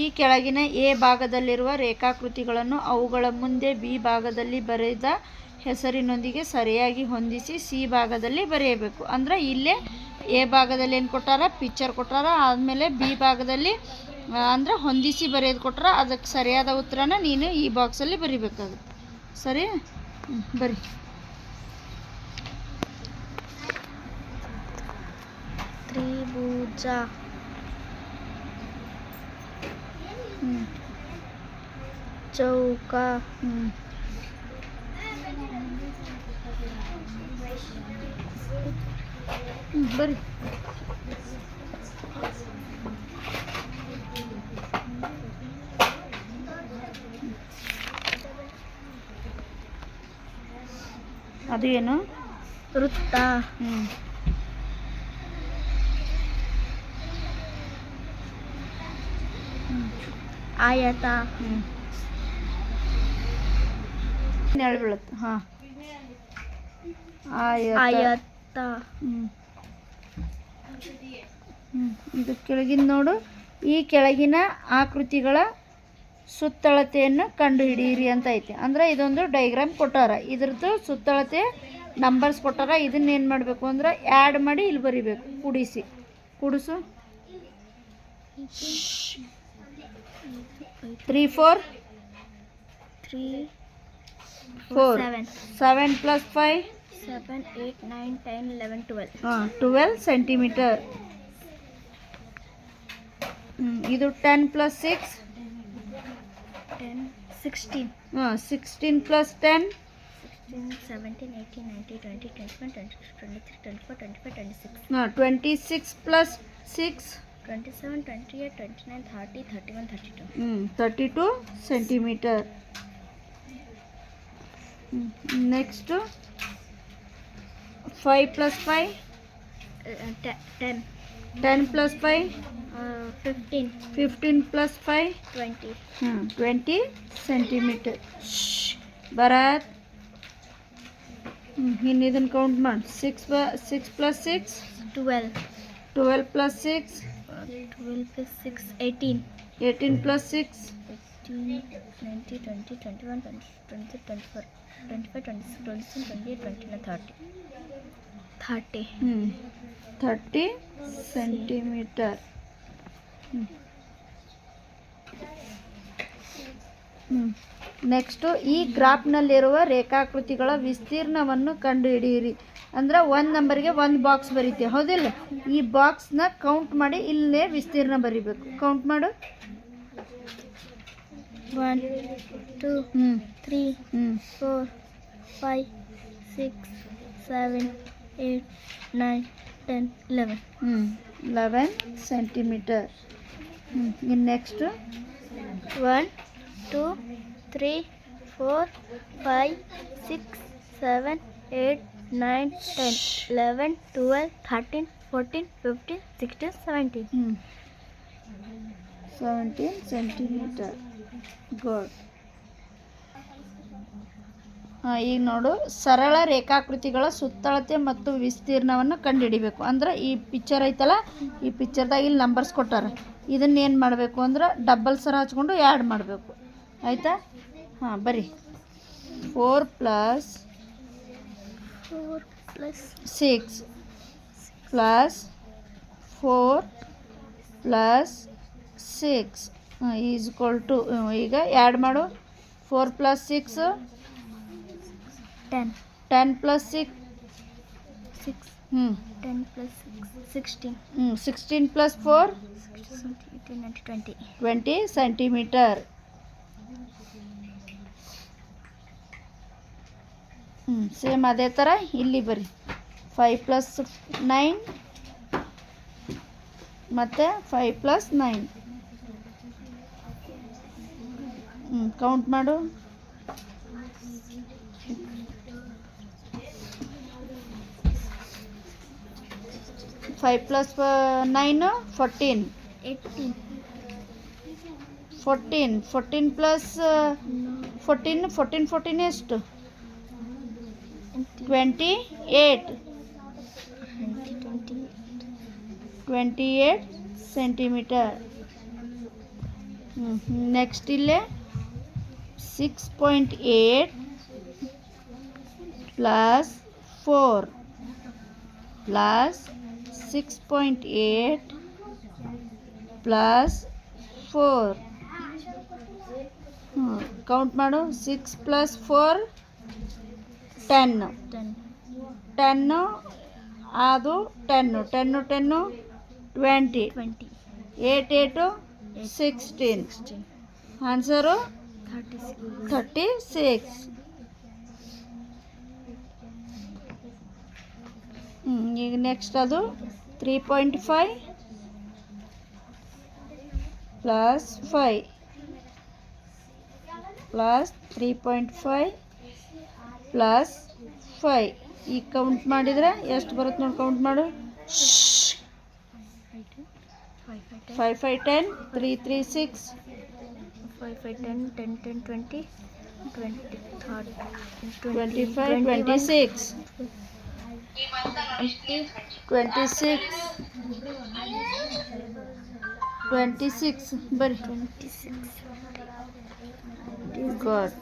ಈ ಕೆಳಗಿನ ಎ ಭಾಗದಲ್ಲಿರುವ ರೇಖಾಕೃತಿಗಳನ್ನು ಅವುಗಳ ಮುಂದೆ ಬಿ ಭಾಗದಲ್ಲಿ ಬರೆದ ಹೆಸರಿನೊಂದಿಗೆ ಸರಿಯಾಗಿ ಹೊಂದಿಸಿ ಸಿ ಭಾಗದಲ್ಲಿ ಬರೆಯಬೇಕು. ಅಂದ್ರೆ ಇಲ್ಲೇ ಎ ಭಾಗದಲ್ಲಿ ಏನು ಕೊಟ್ಟಾರ? ಪಿಕ್ಚರ್ ಕೊಟ್ಟಾರ. ಆದಮೇಲೆ ಬಿ ಭಾಗದಲ್ಲಿ ಅಂದರೆ ಹೊಂದಿಸಿ ಬರೆಯೋದು ಕೊಟ್ಟಾರ ಅದಕ್ಕೆ ಸರಿಯಾದ ಉತ್ತರನ ನೀನು ಈ ಬಾಕ್ಸಲ್ಲಿ ಬರಿಬೇಕಾಗುತ್ತೆ. ಸರಿ? ಬರಿ. ತ್ರಿಭುಜ ಹ್ಞೂ ಚೌಕ. ಬರ್ರಿ. ಅದು ಏನು? ವೃತ್ತ. ಹ್ಞೂ ಆಯತ. ಹ್ಞೂ ಬೀಳುತ್ತೆ ಹಾಂ. ಆಯತ. ಇದು ಕೆಳಗಿನ ನೋಡು. ಈ ಕೆಳಗಿನ ಆಕೃತಿಗಳ ಸುತ್ತಳತೆಯನ್ನು ಕಂಡುಹಿಡಿಯಿರಿ ಅಂತ ಐತಿ. ಅಂದ್ರೆ ಇದೊಂದು ಡೈಗ್ರಾಮ್ ಕೊಟ್ಟಾರ. ಇದ್ರದ್ದು ಸುತ್ತಳತೆ ನಂಬರ್ಸ್ ಕೊಟ್ಟಾರ. ಇದನ್ನ ಏನು ಮಾಡಬೇಕು ಅಂದ್ರೆ ಆ್ಯಡ್ ಮಾಡಿ ಇಲ್ಲಿ ಬರಿಬೇಕು. ಕುಡಿಸಿ. ಕೂಡಿಸು. three four three four seven seven plus five seven eight nine ten eleven twelve ಹಾಂ ಟ್ವೆಲ್ ಸೆಂಟಿಮೀಟರ್ ಇದು ten plus six ten sixteen ಹಾಂ sixteen plus ten sixteen seventeen eighteen nineteen twenty twenty one twenty two twenty three twenty four twenty five twenty six ಹಾಂ twenty six plus six thirty two centimetre next five plus five ten ten plus five fifteen fifteen plus five twenty twenty centimetre बरात count माड six plus six twelve twelve plus six twelve plus six eighteen eighteen plus six ninety twenty twenty one twenty twenty twenty four twenty five twenty six twenty seven twenty twenty nine thirty thirty ಹ್ಞೂ thirty centimetre ಹ್ಞೂ next ಈ ಗ್ರಾಫ್ನಲ್ಲಿರುವ ರೇಖಾಕೃತಿಗಳ ವಿಸ್ತೀರ್ಣವನ್ನು ಕಂಡುಹಿಡಿಯಿರಿ. ಅಂದ್ರೆ ಒಂದು ನಂಬರ್ಗೆ ಒಂದು ಬಾಕ್ಸ್ ಬರೀತೀವಿ ಹೌದಿಲ್ಲ? ಈ ಬಾಕ್ಸ್ನ ಕೌಂಟ್ ಮಾಡಿ ಇಲ್ಲೇ ವಿಸ್ತೀರ್ಣ ಬರಿಬೇಕು. ಕೌಂಟ್ ಮಾಡು. ಒನ್ ಟೂ ಹ್ಞೂ ತ್ರೀ ಹ್ಞೂ four five six seven eight nine ten eleven ಹ್ಞೂ ಲೆವೆನ್ ಸೆಂಟಿಮೀಟರ್ ಹ್ಞೂ ಇನ್ನು next one two three four five six seven eight nine ten eleven twelve thirteen fourteen fifteen sixteen seventeen ಹ್ಞೂ seventeen centimetre good ಹಾಂ ಈಗ ನೋಡು. ಸರಳ ರೇಖಾಕೃತಿಗಳ ಸುತ್ತಳತೆ ಮತ್ತು ವಿಸ್ತೀರ್ಣವನ್ನು ಕಂಡುಹಿಡಿಬೇಕು. ಅಂದ್ರೆ ಈ ಪಿಕ್ಚರ್ ಐತಲ್ಲ ಈ ಪಿಕ್ಚರ್ದಾಗ ಇಲ್ಲಿ ನಂಬರ್ಸ್ ಕೊಟ್ಟಾರೆ. ಇದನ್ನ ಏನು ಮಾಡಬೇಕು ಅಂದ್ರೆ ಡಬ್ಬಲ್ ಸರ ಹಚ್ಕೊಂಡು ಆ್ಯಡ್ ಮಾಡಬೇಕು. ಆಯಿತಾ? ಹಾಂ ಬರಿ. Four plus four plus six plus four plus six is equal to ಈಗ ಆ್ಯಡ್ ಮಾಡು four plus six ten ten plus six six ಹ್ಞೂ ಟೆನ್ ಪ್ಲಸ್ ಸಿಕ್ಸ್ ಸಿಕ್ಸ್ಟೀನ್ ಹ್ಞೂ sixteen plus four eighteen ninety twenty twenty centimetre ಹ್ಞೂ same ಅದೇ ಥರ ಇಲ್ಲಿ ಬರಿ five plus nine ಮತ್ತು ಫೈವ್ ಪ್ಲಸ್ ನೈನ್ ಹ್ಞೂ ಕೌಂಟ್ ಮಾಡು. Five plus nine fourteen fourteen fourteen plus fourteen fourteen fourteen ಎಷ್ಟು? Twenty eight twenty centimetre next इले six point eight plus four plus six point eight plus four count माडो six plus four plus four ten ten ten ಅದು ten ten ten twenty twenty eight eight sixteen sixteen answer thirty six thirty six ಈಗ next ಅದು three point five plus five plus three point five plus five ಈಗ count ಮಾಡಿದರೆ ಎಷ್ಟು ಬರುತ್ತೆ ನೋಡಿ count ಮಾಡು five five ten five five ten three three six five five ten ten ten twenty twenty third twenty five twenty six twenty six twenty six ಬರ್ರಿ twenty six good